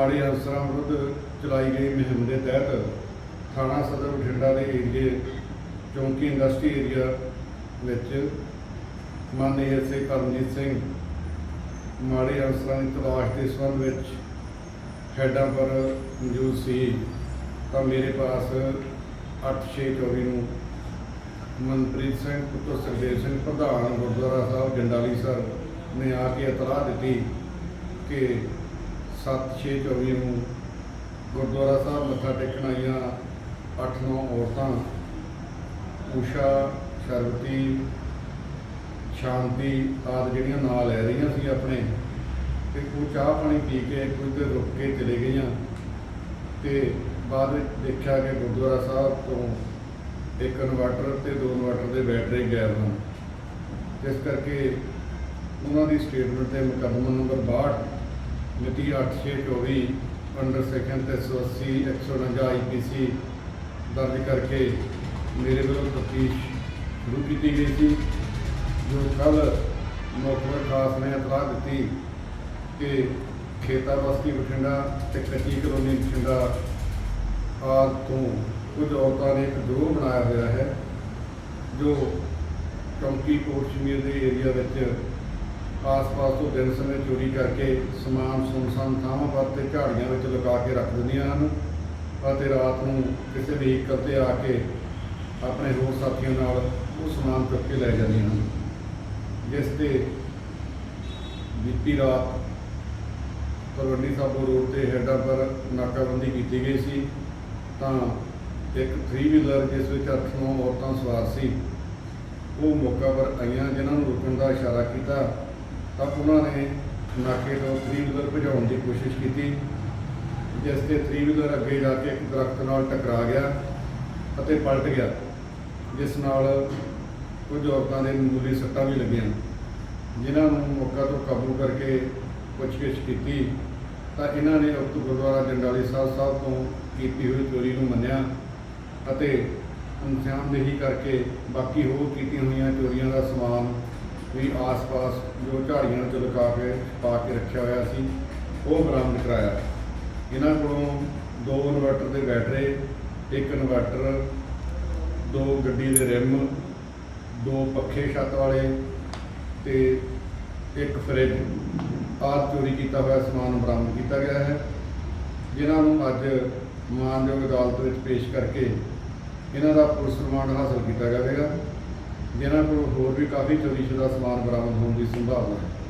ਮਾੜੇ ਅਫਸਰਾਂ ਵਿਰੁੱਧ ਚਲਾਈ ਗਈ ਮੁਹਿੰਮ ਦੇ ਤਹਿਤ ਥਾਣਾ ਸਦਰ ਬਠਿੰਡਾ ਦੇ ਏਰੀਏ ਚੌਂਕੀ ਇੰਡਸਟਰੀ ਏਰੀਆ ਵਿੱਚ ਮਾਨਯ ਐਸਏ ਕਰਮਜੀਤ ਸਿੰਘ ਮਾੜੇ ਅਫਸਰਾਂ ਦੀ ਤਲਾਸ਼ ਦੇ ਸੰਬੰਧ ਵਿੱਚ ਹੈਡਾਂ ਪਰ ਮੌਜੂਦ ਸੀ। ਤਾਂ ਮੇਰੇ ਪਾਸ 8624 ਨੂੰ ਮਨਪ੍ਰੀਤ ਸਿੰਘ, ਪੁੱਤਰ ਸੁਖਦੇਵ ਸਿੰਘ, ਪ੍ਰਧਾਨ ਗੁਰਦੁਆਰਾ ਸਾਹਿਬ ਜੰਡਾਲੀ ਸਰ ਨੇ ਆ ਕੇ ਇਤਲਾਹ ਦਿੱਤੀ ਕਿ 7624 ਨੂੰ ਗੁਰਦੁਆਰਾ ਸਾਹਿਬ ਮੱਥਾ ਟੇਕਣ ਆਈਆਂ 8-9 ਔਰਤਾਂ। ਉਸ਼ਾ ਸ਼ਰਵਤੀ, ਸ਼ਾਂਤੀ ਆਦਿ ਜਿਹੜੀਆਂ ਨਾਲ ਲੈ ਰਹੀਆਂ ਸੀ ਆਪਣੇ, ਤੇ ਉਹ ਚਾਹ ਪਾਣੀ ਪੀ ਕੇ ਕੁਝ ਦੇਰ ਰੁਕ ਕੇ ਚਲੇ ਗਈਆਂ ਤੇ ਬਾਅਦ ਵਿੱਚ ਦੇਖਿਆ ਕਿ ਗੁਰਦੁਆਰਾ ਸਾਹਿਬ ਤੋਂ ਇੱਕ ਇਨਵਰਟਰ ਤੇ ਦੋ ਇਨਵਰਟਰ ਦੇ ਬੈਟਰੀ ਗਾਇਬ ਹਨ। ਜਿਸ ਕਰਕੇ ਉਹਨਾਂ ਦੀ ਸਟੇਟਮੈਂਟ ਤੇ ਮੁਕੱਦਮਾ ਨੰਬਰ 62 ਮਿਤੀ 8624 ਅੰਡਰ ਸੈਕਸ਼ਨ 380 149 ਆਈਪੀਸੀ ਦਰਜ ਕਰਕੇ ਮੇਰੇ ਵੱਲੋਂ ਤਫਤੀਸ਼ ਸ਼ੁਰੂ ਕੀਤੀ ਗਈ ਸੀ, ਜੋ ਕੱਲ ਮੁਖਬਰ ਖਾਸ ਨੇ ਇਤਲਾਹ ਦਿੱਤੀ ਕਿ ਖੇਤਾ ਬਸਤੀ ਬਠਿੰਡਾ ਤੇ ਕੱਚੀ ਕਲੋਨੀ ਬਠਿੰਡਾ ਆਦਿ ਤੋਂ ਕੁਝ ਔਰਤਾਂ ਨੇ ਇੱਕ ਗਰੋਹ ਬਣਾਇਆ ਹੋਇਆ ਹੈ, ਜੋ ਚੌਂਕੀ ਕੋਟ ਸ਼ਮੀਰ ਦੇ ਏਰੀਆ ਵਿੱਚ ਆਸ-ਪਾਸ ਤੋਂ ਦਿਨ ਸਮੇਂ ਚੋਰੀ ਕਰਕੇ ਸਮਾਨ ਸੁਨਸਾਨ ਥਾਵਾਂ ਪਰ ਤੇ ਝਾੜੀਆਂ ਵਿੱਚ ਲਗਾ ਕੇ ਰੱਖ ਦਿੰਦੀਆਂ ਹਨ ਅਤੇ ਰਾਤ ਨੂੰ ਕਿਸੇ ਵਹੀਕਲ ਤੇ ਆ ਕੇ ਆਪਣੇ ਹੋਰ ਸਾਥੀਆਂ ਨਾਲ ਉਹ ਸਮਾਨ ਚੁੱਕ ਕੇ ਲੈ ਜਾਂਦੀਆਂ ਹਨ, ਜਿਸ ਤੇ ਬੀਤੀ ਰਾਤ ਤਲਵੰਡੀ ਸਾਬੋ ਰੋਡ ਤੇ ਹੈਡਾਂ ਪਰ ਨਾਕਾਬੰਦੀ ਕੀਤੀ ਗਈ ਸੀ, ਤਾਂ ਇੱਕ 3 ਵੀਲਰ ਜਿਸ ਵਿੱਚ 8-9 ਔਰਤਾਂ ਸਵਾਰ ਸੀ, ਉਹ ਮੌਕਾ ਪਰ ਆਈਆਂ ਜਿਨ੍ਹਾਂ ਨੂੰ ਰੁਕਣ ਦਾ ਇਸ਼ਾਰਾ ਕੀਤਾ ਤਾਂ ਉਹਨਾਂ ਨੇ ਨਾਕੇ ਤੋਂ 3 ਵੀਲਰ ਭਜਾਉਣ ਦੀ ਕੋਸ਼ਿਸ਼ ਕੀਤੀ, ਜਿਸ ਤੇ 3 ਵੀਲਰ ਅੱਗੇ ਜਾ ਕੇ ਇੱਕ ਦਰਖਤ ਨਾਲ ਟਕਰਾ ਗਿਆ ਅਤੇ ਪਲਟ ਗਿਆ, ਜਿਸ ਨਾਲ ਕੁਝ ਔਰਤਾਂ ਦੇ ਮਾਮੂਲੀ ਸੱਟਾਂ ਵੀ ਲੱਗੀਆਂ। ਜਿਨ੍ਹਾਂ ਨੂੰ ਮੌਕਾ ਤੋਂ ਕਾਬੂ ਕਰਕੇ ਪੁੱਛਗਿੱਛ ਕੀਤੀ, ਤਾਂ ਇਹਨਾਂ ਨੇ ਉਕਤ ਗੁਰਦੁਆਰਾ ਜੰਡਾਲੀ ਸਾਹਿਬ ਸਾਹਿਬ ਤੋਂ ਕੀਤੀ ਹੋਈ ਚੋਰੀ ਨੂੰ ਮੰਨਿਆ ਅਤੇ ਨਿਸ਼ਾਨਦੇਹੀ ਕਰਕੇ ਬਾਕੀ ਹੋਰ ਕੀਤੀਆਂ ਹੋਈਆਂ ਚੋਰੀਆਂ ਦਾ ਸਮਾਨ ਵੀ ਆਸ-ਪਾਸ ਜੋ ਝਾੜੀਆਂ ਚ ਲੁਕਾ ਕੇ ਪਾ ਕੇ ਰੱਖਿਆ ਹੋਇਆ ਸੀ, ਉਹ ਬਰਾਮਦ ਕਰਾਇਆ। ਇਹਨਾਂ ਕੋਲੋਂ ਦੋ ਇਨਵਰਟਰ ਦੇ ਬੈਟਰੇ, ਇੱਕ ਇਨਵਰਟਰ, ਦੋ ਗੱਡੀ ਦੇ ਰਿਮ, ਦੋ ਪੱਖੇ ਛੱਤ ਵਾਲੇ ਤੇ ਇੱਕ ਫਰਿੱਜ, ਆਦਿ ਚੋਰੀ ਕੀਤਾ ਹੋਇਆ ਸਮਾਨ ਬਰਾਮਦ ਕੀਤਾ ਗਿਆ ਹੈ। ਜਿਨ੍ਹਾਂ ਨੂੰ ਅੱਜ ਮਾਨਯੋਗ ਅਦਾਲਤ ਵਿੱਚ ਪੇਸ਼ ਕਰਕੇ ਇਹਨਾਂ ਦਾ ਪੁਲਿਸ ਰਿਮਾਂਡ ਹਾਸਲ ਕੀਤਾ ਜਾਵੇਗਾ। ਜਿਨ੍ਹਾਂ ਕੋਲ ਹੋਰ ਵੀ ਕਾਫੀ ਚੋਰੀਸ਼ੁਦਾ ਸਮਾਨ ਬਰਾਮਦ ਹੋਣ ਦੀ ਸੰਭਾਵਨਾ ਹੈ।